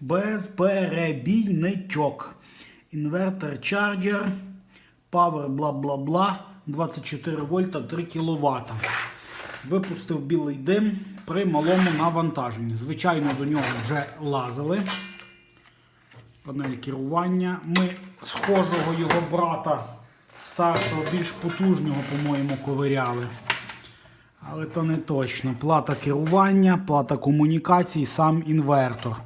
Безперебійничок. Інвертор чарджер. Power бла бла бла. 24 вольта 3 кВт. Випустив білий дим при малому навантаженні. Звичайно, до нього вже лазили. Панель керування. Ми схожого його брата, старшого, більш потужного, по-моєму, ковиряли. Але то не точно. Плата керування, плата комунікацій, сам інвертор.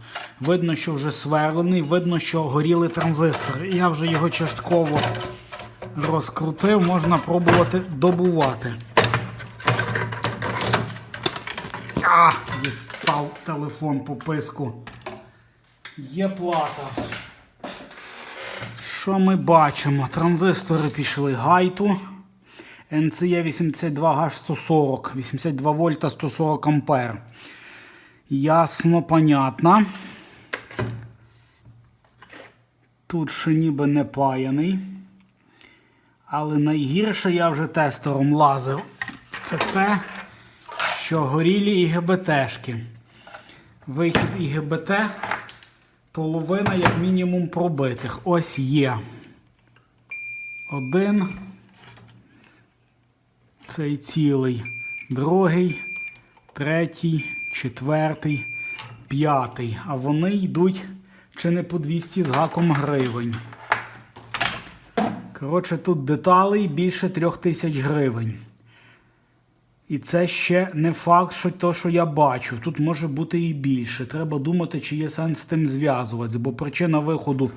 Видно, що вже сверлений, видно, що горіли транзистори. Я вже його частково розкрутив, можна пробувати добувати. А, дістав телефон по писку. Є плата. Що ми бачимо? Транзистори пішли гайту. NCE 82H140, 82 вольта 140 ампер. Ясно, понятно. Тут ще ніби не паяний. Але найгірше я вже тестером лазив. Це те, що горілі ІГБТшки. Вихід ІГБТ половина, як мінімум, пробитих. Ось є. Один. Цей цілий. Другий, третій, четвертий, п'ятий. А вони йдуть чи не по 200 з гаком гривень. Коротше, тут деталей більше трьох тисяч гривень. І це ще не факт, що то, що я бачу. Тут може бути і більше. Треба думати, чи є сенс з тим зв'язуватися, бо причина виходу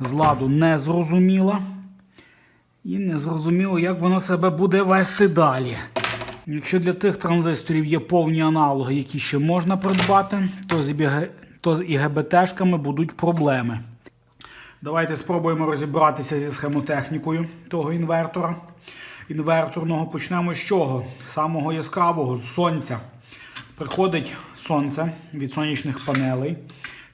з ладу не зрозуміла. І не зрозуміло, як воно себе буде вести далі. Якщо для тих транзисторів є повні аналоги, які ще можна придбати, то то з ІГБТшками будуть проблеми. Давайте спробуємо розібратися зі схемотехнікою того інвертора. Інверторного почнемо з чого? Самого яскравого, з сонця. Приходить сонце від сонячних панелей.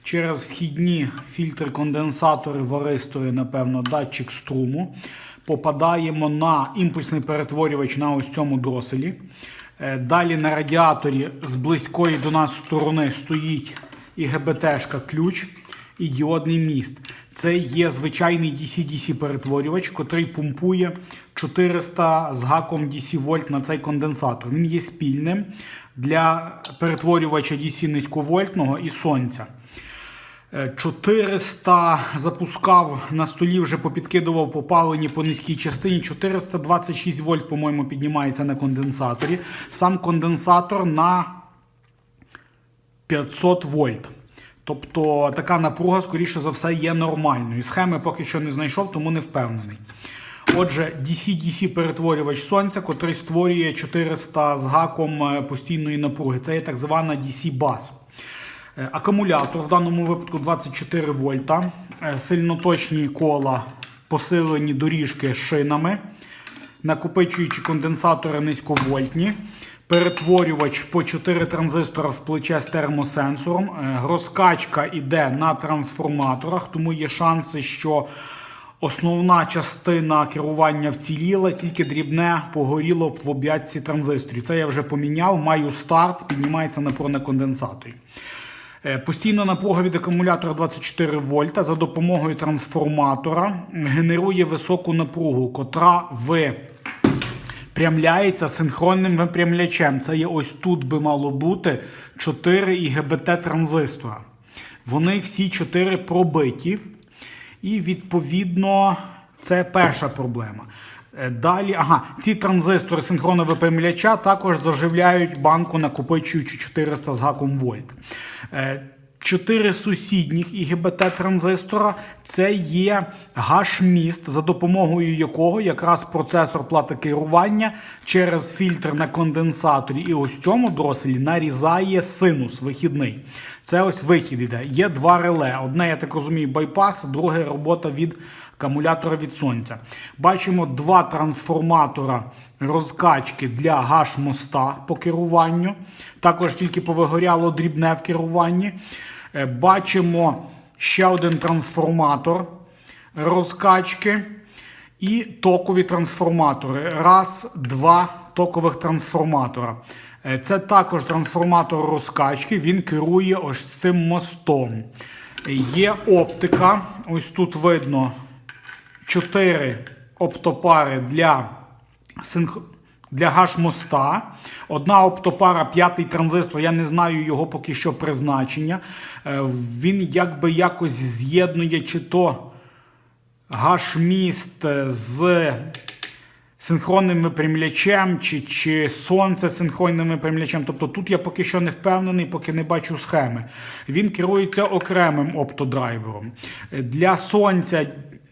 Через вхідні фільтри-конденсатори, варистори, напевно, датчик струму. Попадаємо на імпульсний перетворювач на ось цьому дроселі. Е, Далі на радіаторі з близької до нас сторони стоїть ІГБТшка ключ і діодний міст. Це є звичайний DC-DC перетворювач, котрий помпує 400 з гаком DC вольт на цей конденсатор. Він є спільним для перетворювача DC низьковольтного і сонця. Е, 400 запускав на столі, вже попідкидував попалені по низькій частині. 426 вольт, по-моєму, піднімається на конденсаторі. Сам конденсатор на 500 вольт. Тобто така напруга, скоріше за все, є нормальною. Схеми поки що не знайшов, тому не впевнений. Отже, DC-DC перетворювач сонця, котрий створює 400 з гаком е, постійної напруги. Це є так звана DC-бас. Е, Акумулятор в даному випадку 24 вольта, е, сильноточні кола, посилені доріжки шинами, накопичуючі конденсатори низьковольтні, перетворювач по 4 транзистора в плече з термосенсором. Е, Розкачка йде на трансформаторах, тому є шанси, що основна частина керування вціліла, тільки дрібне погоріло б в об'ятці транзисторів. Це я вже поміняв, маю старт, піднімається на конденсаторі. Е, Постійна напруга від акумулятора 24 вольта за допомогою трансформатора генерує високу напругу, котра випрямляється синхронним випрямлячем. Це є ось тут би мало бути 4 ІГБТ транзистора. Вони всі 4 пробиті. І відповідно це перша проблема. Е, Далі, ага, ці транзистори синхронного випрямляча також заживляють банку, накопичуючи 400 з гаком вольт. Чотири сусідніх ІГБТ транзистора це є гаш-міст, за допомогою якого якраз процесор плати керування через фільтр на конденсаторі і ось цьому дроселі нарізає синус вихідний. Це ось вихід іде. Є два реле. Одне, я так розумію, байпас, друге робота від акумулятора від сонця. Бачимо два трансформатора розкачки для гаш-моста по керуванню. Також тільки повигоряло дрібне в керуванні. Е, Бачимо ще один трансформатор розкачки і токові трансформатори. Раз, два токових трансформатора. Е, Це також трансформатор розкачки, він керує ось цим мостом. Є оптика. Ось тут видно 4 оптопари для синх... для гаш-моста. Одна оптопара, п'ятий транзистор, я не знаю його поки що призначення. Е, Він якби якось з'єднує чи то гаш-міст з синхронним випрямлячем, чи, чи сонце синхронним випрямлячем. Тобто тут я поки що не впевнений, поки не бачу схеми. Він керується окремим оптодрайвером. Для сонця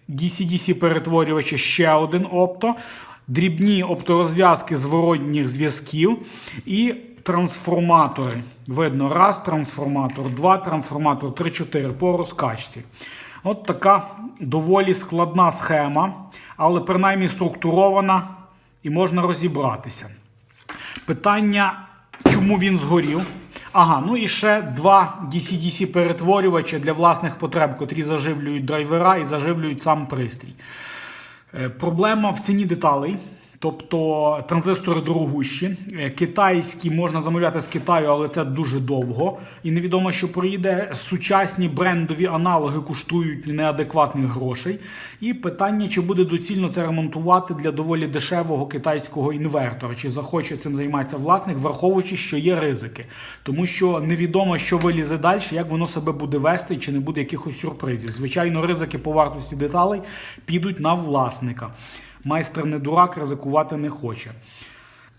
DC-DC перетворювача ще один опто, дрібні опторозв'язки зворотніх зв'язків і трансформатори. Видно, раз трансформатор, два трансформатор, три, чотири по розкачці. От така доволі складна схема, але принаймні структурована і можна розібратися. Питання, чому він згорів? Ага, ну і ще два DC-DC перетворювачі для власних потреб, котрі заживлюють драйвера і заживлюють сам пристрій. Е, Проблема в ціні деталей. Тобто транзистори дорогущі. Е, Китайські можна замовляти з Китаю, але це дуже довго. І невідомо, що приїде. Сучасні брендові аналоги коштують неадекватних грошей. І питання, чи буде доцільно це ремонтувати для доволі дешевого китайського інвертора, чи захоче цим займатися власник, враховуючи, що є ризики. Тому що невідомо, що вилізе далі, як воно себе буде вести, чи не буде якихось сюрпризів. Звичайно, ризики по вартості деталей підуть на власника. Майстер не дурак, ризикувати не хоче.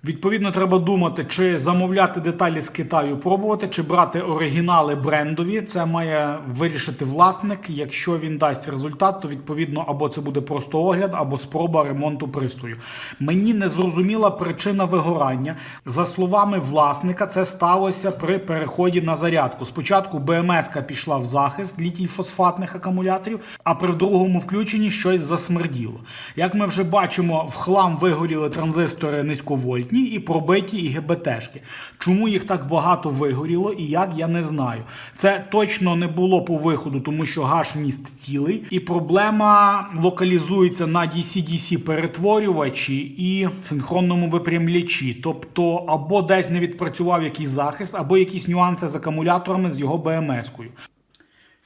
Відповідно, треба думати, чи замовляти деталі з Китаю, пробувати, чи брати оригінали брендові. Це має вирішити власник. Якщо він дасть результат, то відповідно або це буде просто огляд, або спроба ремонту пристрою. Мені не зрозуміла причина вигорання. За словами власника, це сталося при переході на зарядку. Спочатку БМС пішла в захист літій фосфатних акумуляторів, а при другому включенні щось засмерділо. Як ми вже бачимо, в хлам вигоріли транзистори низьковольтні і пробиті і ГБТшки. Чому їх так багато вигоріло і як я не знаю. Це точно не було по виходу, тому що гаш міст цілий, і проблема локалізується на DC-DC перетворювачі і синхронному випрямлячі. Тобто, або десь не відпрацював якийсь захист, або якісь нюанси з акумуляторами з його БМС-кою.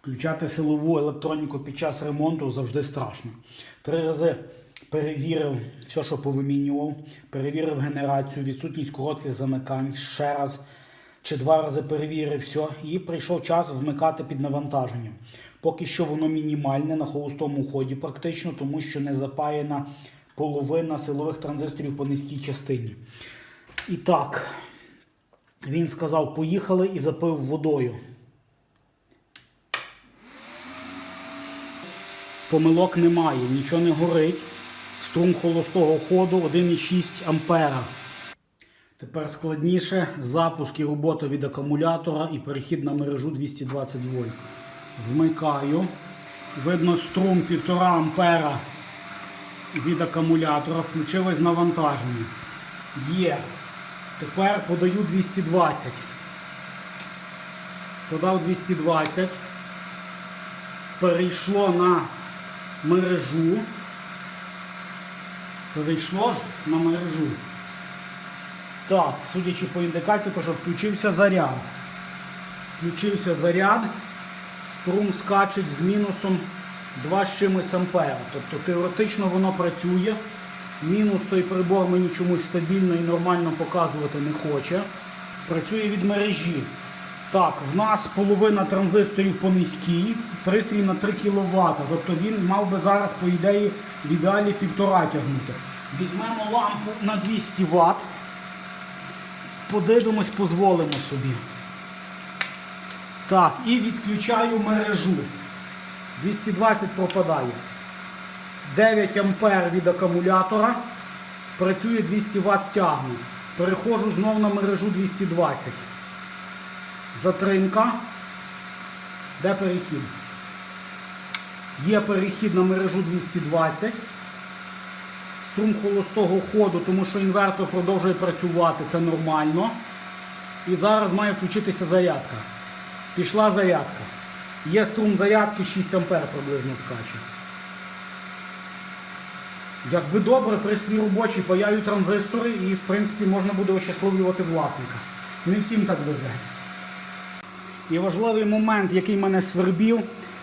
Включати силову електроніку під час ремонту завжди страшно. Три рази перевірив все, що повимінював, перевірив генерацію, відсутність коротких замикань, ще раз чи два рази перевірив все, і прийшов час вмикати під навантаженням. Поки що воно мінімальне на холостому ході, практично, тому що не запаяна половина силових транзисторів по низькій частині. І так, він сказав, поїхали і запив водою. Помилок немає, нічого не горить. Струм холостого ходу 1,6 ампера. Тепер складніше запуск і робота від акумулятора і перехід на мережу 220 вольт. Вмикаю. Видно струм 1,5 ампера від акумулятора. Включилось навантаження. Є. Тепер подаю 220. Подав 220. Перейшло на мережу. Перейшло ж на мережу. Так, судячи по індикації, кажу, включився заряд. Включився заряд, струм скачить з мінусом 2 з чимось ампера. Тобто теоретично воно працює. Мінус той прибор мені чомусь стабільно і нормально показувати не хоче. Працює від мережі. Так, в нас половина транзисторів по низькій, пристрій на 3 кВт. Тобто він мав би зараз, по ідеї, в ідеалі півтора тягнути. Візьмемо лампу на 200 Вт. Подивимось, дозволимо собі. Так, і відключаю мережу. 220 пропадає. 9 ампер від акумулятора. Працює 200 Вт тягне. Переходжу знову на мережу 220. Затримка. Де перехід? Є перехід на мережу 220. Струм холостого ходу, тому що інвертор продовжує працювати, це нормально. І зараз має включитися зарядка. Пішла зарядка. Є струм зарядки 6 ампер приблизно скаче. Якби добре, пристрій робочий, паяю транзистори і в принципі можна буде ощасливлювати власника. Не всім так везе. І важливий момент, який мене свербів,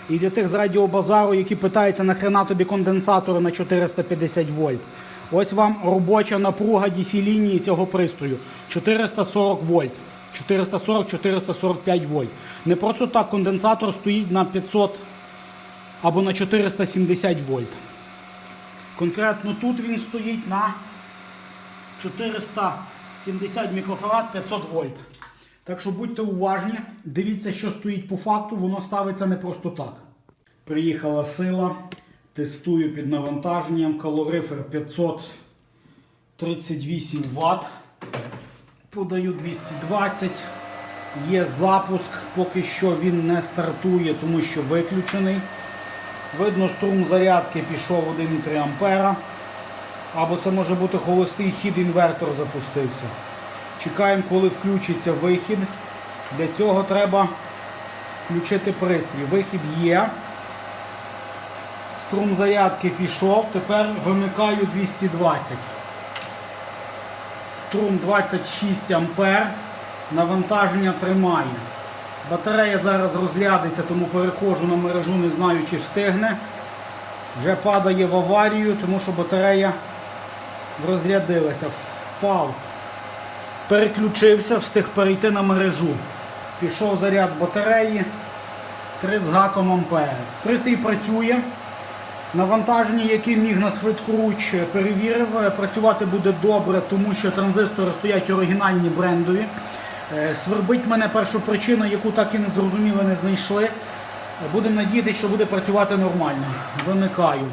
і для тих з радіобазару, які питаються, нахрена тобі конденсатори на 450 вольт. Ось вам робоча напруга DC лінії цього пристрою 440 вольт. 440-445 вольт. Не просто так конденсатор стоїть на 500 або на 470 вольт. Конкретно тут він стоїть на 470 мікрофарад 500 вольт. Так що будьте уважні, дивіться, що стоїть по факту, воно ставиться не просто так. Приїхала сила, тестую під навантаженням калорифер 538 Вт. Подаю 220. Є запуск, поки що він не стартує, тому що виключений. Видно, струм зарядки пішов 1,3 А. Або це може бути холостий хід, інвертор запустився. Чекаємо, коли включиться вихід. Для цього треба включити пристрій. Вихід є. Струм зарядки пішов. Тепер вимикаю 220. Струм 26 ампер. Навантаження тримає. Батарея зараз розрядиться, тому переходжу на мережу, не знаю, чи встигне. Вже падає в аварію, тому що батарея розрядилася. Впав. Переключився, встиг перейти на мережу. Пішов заряд батареї 3 з гаком ампери. Пристрій працює. Навантаження, яке міг на швидкоруч, перевірив, працювати буде добре, тому що транзистори стоять оригінальні брендові. Е, Свербить мене першу причину, яку так і не зрозуміли, не знайшли. Будемо надіятися, що буде працювати нормально. Вимикаю.